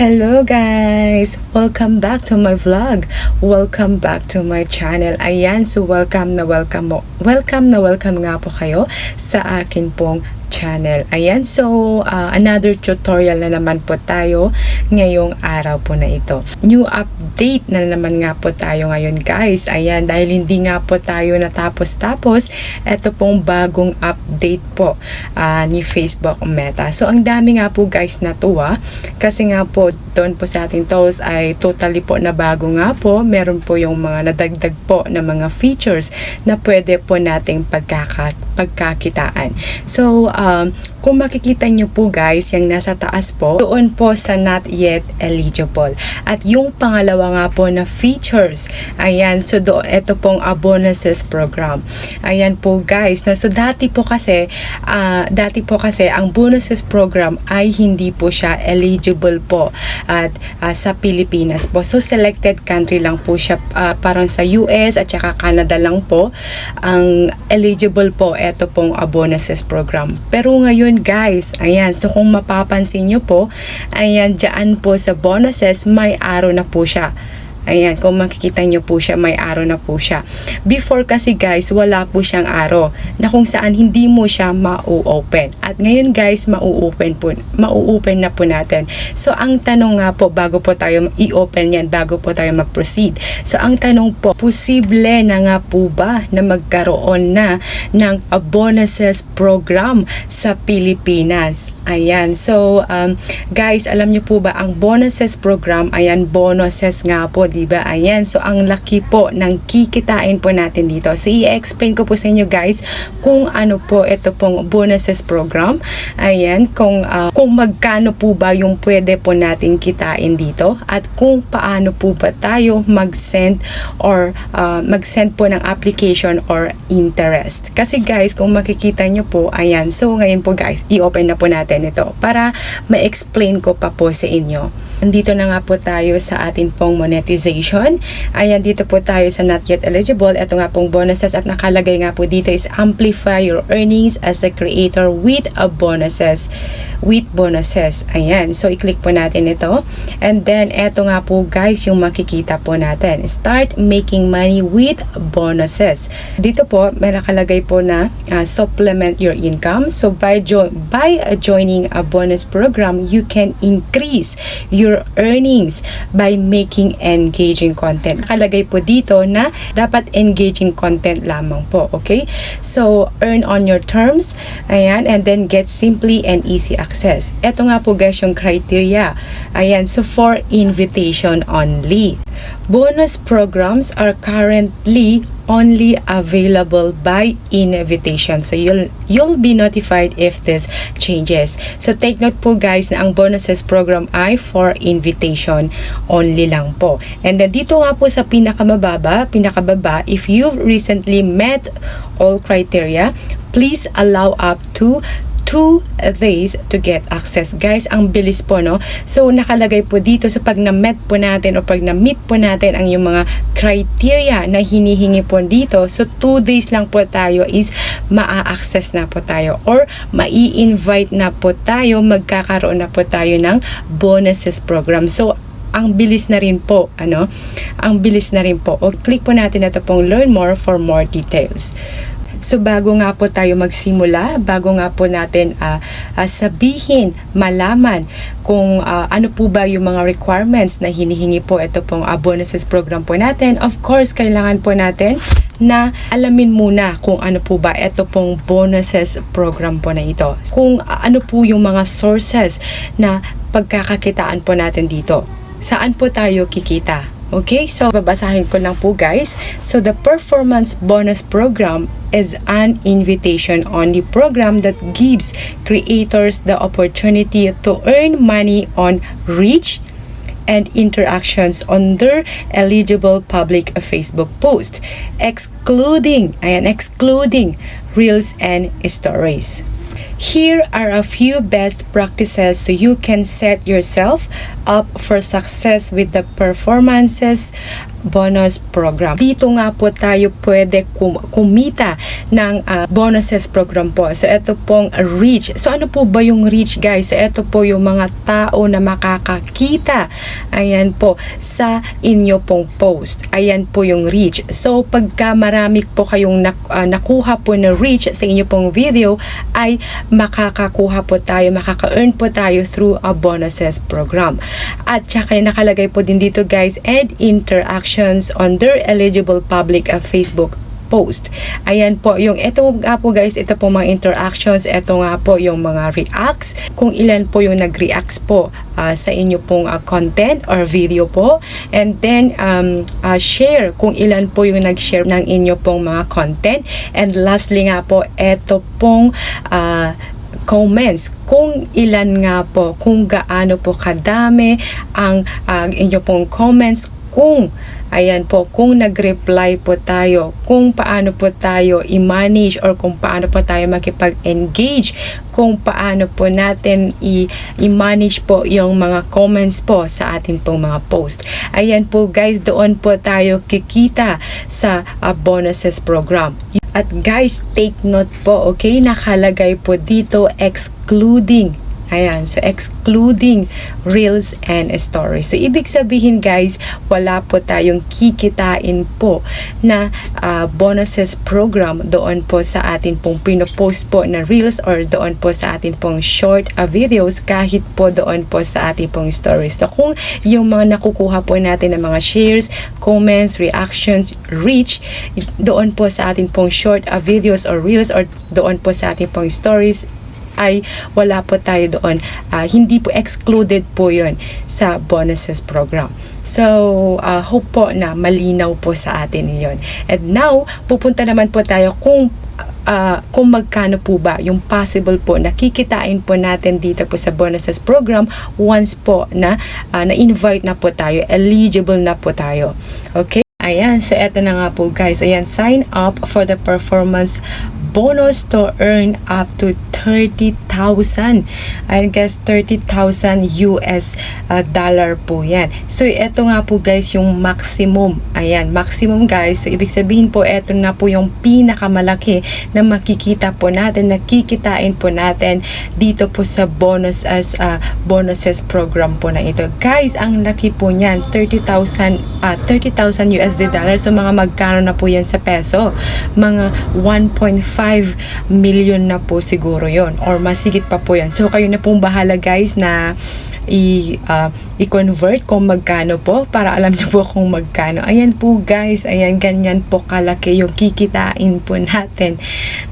Hello guys! Welcome back to my vlog. Welcome back to my channel. Ayan, so welcome na welcome mo. Welcome na welcome nga po kayo sa akin pong channel. Ayan, so uh, another tutorial na naman po tayo ngayong araw po na ito. New update na naman nga po tayo ngayon guys. Ayan, dahil hindi nga po tayo natapos-tapos, ito pong bagong update po uh, ni Facebook Meta. So ang dami nga po guys natuwa kasi nga po doon po sa ating tools ay totally po na bago nga po. Meron po yung mga nadagdag po na mga features na pwede po nating pagkaka, pagkakitaan. So, um, kung makikita nyo po guys, yung nasa taas po, doon po sa not yet eligible. At yung pangalawa nga po na features, ayan, so do, ito pong bonuses program. Ayan po guys, na, so dati po kasi, uh, dati po kasi ang bonuses program ay hindi po siya eligible po at uh, sa Pilipinas po. So selected country lang po siya, uh, parang sa US at saka Canada lang po ang eligible po ito pong bonuses program. Pero ngayon guys, ayan, so kung mapapansin nyo po, ayan, dyan po sa bonuses, may araw na po siya. Ayan, kung makikita nyo po siya, may araw na po siya. Before kasi guys, wala po siyang araw na kung saan hindi mo siya ma-open. At ngayon guys, ma-open po, ma-open na po natin. So, ang tanong nga po, bago po tayo i-open yan, bago po tayo mag-proceed. So, ang tanong po, posible na nga po ba na magkaroon na ng bonuses program sa Pilipinas? Ayan, so um, guys, alam nyo po ba, ang bonuses program, ayan, bonuses nga po, di ba? Ayan, so ang laki po ng kikitain po natin dito. So i-explain ko po sa inyo guys kung ano po ito pong bonuses program. Ayan, kung uh, kung magkano po ba yung pwede po natin kitain dito at kung paano po ba tayo mag-send or uh, mag-send po ng application or interest. Kasi guys, kung makikita nyo po, ayan, so ngayon po guys, i-open na po natin ito para ma-explain ko pa po sa inyo. Nandito na nga po tayo sa atin pong monetization. Ayan, dito po tayo sa not yet eligible. Ito nga pong bonuses at nakalagay nga po dito is amplify your earnings as a creator with a bonuses. With bonuses. Ayan, so i-click po natin ito. And then, eto nga po guys yung makikita po natin. Start making money with bonuses. Dito po, may nakalagay po na uh, supplement your income. So, by, jo by joining a bonus program, you can increase your your earnings by making engaging content. Nakalagay po dito na dapat engaging content lamang po, okay? So, earn on your terms, ayan, and then get simply and easy access. Ito nga po guys yung criteria. Ayan, so for invitation only. Bonus programs are currently only available by invitation. So you'll you'll be notified if this changes. So take note po guys na ang bonuses program ay for invitation only lang po. And then dito nga po sa pinakamababa, pinakababa, if you've recently met all criteria, please allow up to 2 days to get access. Guys, ang bilis po, no? So, nakalagay po dito, so pag na-met po natin o pag na-meet po natin ang yung mga criteria na hinihingi po dito, so 2 days lang po tayo is maa-access na po tayo or mai-invite na po tayo, magkakaroon na po tayo ng bonuses program. So, ang bilis na rin po, ano? Ang bilis na rin po. O click po natin ito pong learn more for more details. So bago nga po tayo magsimula, bago nga po natin uh, uh, sabihin, malaman kung uh, ano po ba yung mga requirements na hinihingi po ito pong uh, bonuses program po natin. Of course, kailangan po natin na alamin muna kung ano po ba ito pong bonuses program po na ito. Kung uh, ano po yung mga sources na pagkakakitaan po natin dito. Saan po tayo kikita? Okay, so babasahin ko lang po guys. So the performance bonus program is an invitation only program that gives creators the opportunity to earn money on reach and interactions on their eligible public Facebook post, excluding, ayan, excluding reels and stories. Here are a few best practices so you can set yourself up for success with the performances bonus program. Dito nga po tayo pwede kum- kumita ng ah, bonuses program po. So ito pong reach. So ano po ba yung reach guys? So ito po yung mga tao na makakakita. Ayan po sa inyo pong post. Ayan po yung reach. So pagka marami po kayong nak- ah, nakuha po na reach sa inyo pong video ay makakakuha po tayo, makaka-earn po tayo through a bonuses program. At saka nakalagay po din dito guys, and interactions on their eligible public uh, Facebook post. Ayan po, yung ito nga po guys, ito po mga interactions, ito nga po yung mga reacts, kung ilan po yung nag-reacts po uh, sa inyo pong uh, content or video po. And then, um, uh, share kung ilan po yung nag-share ng inyo pong mga content. And lastly nga po, ito pong uh, comments kung ilan nga po kung gaano po kadami ang uh, inyo pong comments kung ayan po kung nag-reply po tayo kung paano po tayo i-manage or kung paano po tayo makipag-engage kung paano po natin i-manage po yung mga comments po sa atin pong mga post ayan po guys doon po tayo kikita sa uh, bonuses program at guys, take note po, okay? Nakalagay po dito excluding Ayan, so excluding reels and stories. So, ibig sabihin guys, wala po tayong kikitain po na uh, bonuses program doon po sa atin pong pinopost po na reels or doon po sa atin pong short uh, videos kahit po doon po sa ating pong stories. So, kung yung mga nakukuha po natin ng mga shares, comments, reactions, reach, doon po sa atin pong short uh, videos or reels or doon po sa ating pong stories, ay wala po tayo doon. Ah, hindi po excluded po yon sa bonuses program. So, uh, hope po na malinaw po sa atin yon. And now, pupunta naman po tayo kung uh, kung magkano po ba yung possible po na kikitain po natin dito po sa bonuses program once po na uh, na-invite na po tayo, eligible na po tayo. Okay? Ayan, so eto na nga po guys. Ayan, sign up for the performance bonus to earn up to 30,000. I guess 30,000 US uh, dollar po yan. So, ito nga po guys yung maximum. Ayan, maximum guys. So, ibig sabihin po, ito na po yung pinakamalaki na makikita po natin, nakikitain po natin dito po sa bonus as uh, bonuses program po na ito. Guys, ang laki po niyan, 30,000 uh, 30,000 USD dollar. So, mga magkano na po yan sa peso? Mga 1.5 million na po siguro yon or masigit pa po yan. So, kayo na pong bahala guys na i, uh, i-convert kung magkano po para alam niyo po kung magkano. Ayan po guys, ayan ganyan po kalaki yung kikitain po natin.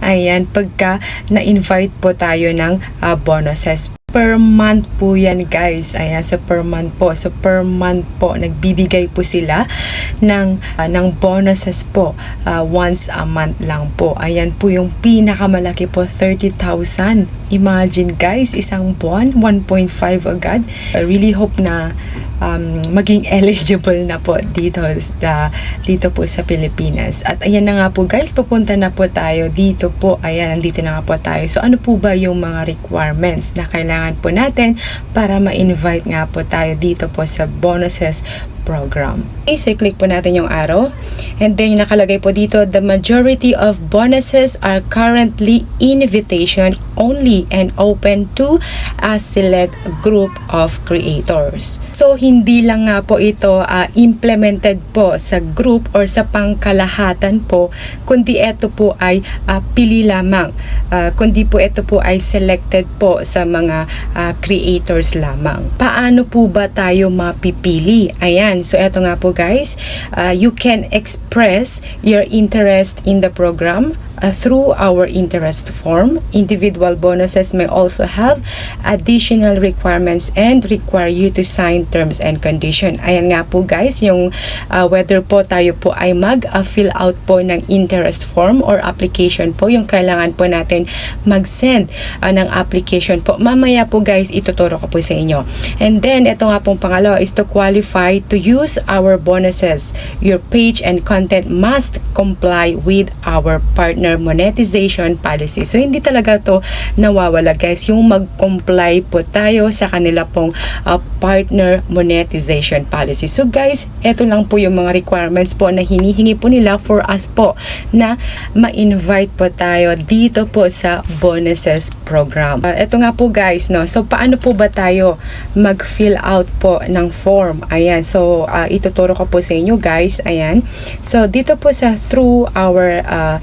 Ayan, pagka na-invite po tayo ng uh, bonuses per month po yan guys. Ayan so per month po. So per month po nagbibigay po sila ng uh, ng bonuses po uh, once a month lang po. Ayan po yung pinakamalaki po 30,000 imagine guys isang buwan 1.5 agad. I really hope na um, maging eligible na po dito sa dito po sa Pilipinas. At ayan na nga po guys papunta na po tayo dito po. Ayan nandito na nga po tayo. So ano po ba yung mga requirements na kailangan po natin para ma-invite nga po tayo dito po sa bonuses program. Okay, so click po natin yung arrow. And then yung nakalagay po dito, the majority of bonuses are currently invitation only and open to a select group of creators. So hindi lang nga po ito uh, implemented po sa group or sa pangkalahatan po, kundi ito po ay uh, pili lamang. Uh, kundi po ito po ay selected po sa mga uh, creators lamang. Paano po ba tayo mapipili? Ayan, So, eto nga po guys, uh, you can express your interest in the program uh, through our interest form. Individual bonuses may also have additional requirements and require you to sign terms and condition. Ayan nga po guys, yung uh, whether po tayo po ay mag-fill out po ng interest form or application po, yung kailangan po natin mag-send uh, ng application po. Mamaya po guys, ituturo ko po sa inyo. And then, ito nga pong pangalawa is to qualify to use our bonuses, your page and content must comply with our partner monetization policy. So, hindi talaga to nawawala guys. Yung mag-comply po tayo sa kanila pong uh, partner monetization policy. So, guys, eto lang po yung mga requirements po na hinihingi po nila for us po na ma-invite po tayo dito po sa bonuses program. Uh, nga po guys, no. So, paano po ba tayo mag-fill out po ng form? Ayan. So, uh, ituturo ko po sa inyo guys. Ayan. So, dito po sa through our uh,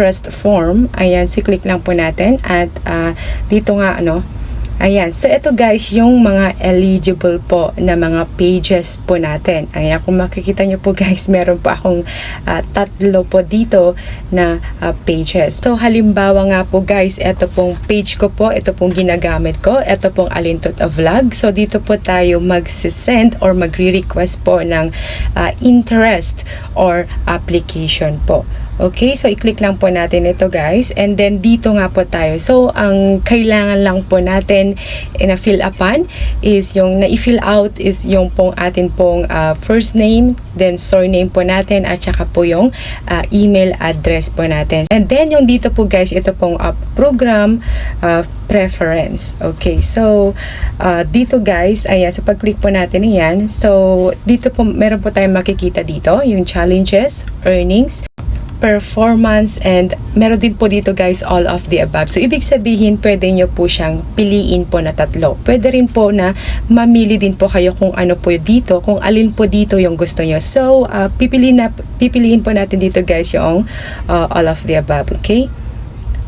interest form, ayan, so click lang po natin at uh, dito nga ano, Ayan. So, ito guys, yung mga eligible po na mga pages po natin. Ayan, kung makikita nyo po guys, meron po akong ah, tatlo po dito na ah, pages. So, halimbawa nga po guys, ito pong page ko po, ito pong ginagamit ko, ito pong Alintot Vlog. So, dito po tayo mag-send or magre-request po ng ah, interest or application po. Okay, so i-click lang po natin ito guys. And then dito nga po tayo. So ang kailangan lang po natin eh, na fill upan is yung na-fill out is yung pong atin pong ah, first name, then surname po natin at saka po yung ah, email address po natin. And then yung dito po guys, ito pong ah, program ah, preference. Okay, so ah, dito guys, ayan, so pag-click po natin yan, so dito po meron po tayong makikita dito, yung challenges, earnings, performance and meron din po dito guys all of the above. So ibig sabihin pwede nyo po siyang piliin po na tatlo. Pwede rin po na mamili din po kayo kung ano po dito, kung alin po dito yung gusto nyo. So uh, pipiliin, na, pipiliin po natin dito guys yung uh, all of the above. Okay?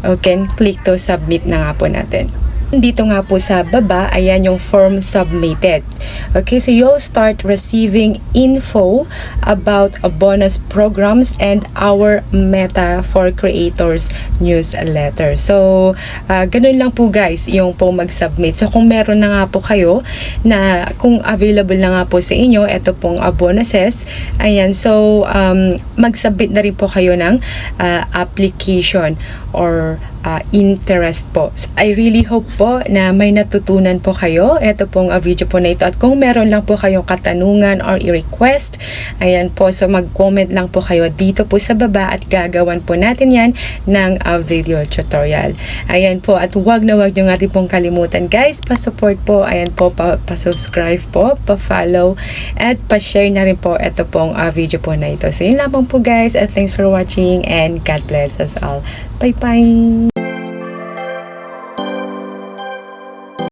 Okay, click to submit na nga po natin. Dito nga po sa baba, ayan yung form submitted. Okay, so you'll start receiving info about bonus programs and our Meta for Creators newsletter. So, ah, ganun lang po guys, yung po mag-submit. So, kung meron na nga po kayo na kung available na nga po sa inyo, ito pong ah, bonuses, ayan, so um, mag-submit na rin po kayo ng ah, application or ah, interest po. So, I really hope po na may natutunan po kayo. Ito pong ah, video po na ito. At kung meron lang po kayong katanungan or i-request, ayan po, so mag-comment lang po kayo dito po sa baba at gagawan po natin yan ng ah, video tutorial. Ayan po, at huwag na huwag nyo nga pong kalimutan guys, pa-support po, ayan po, pa- pa-subscribe po, pa-follow, at pa-share na rin po ito pong ah, video po na ito. So yun lamang po guys, at thanks for watching and God bless us all. Bye-bye!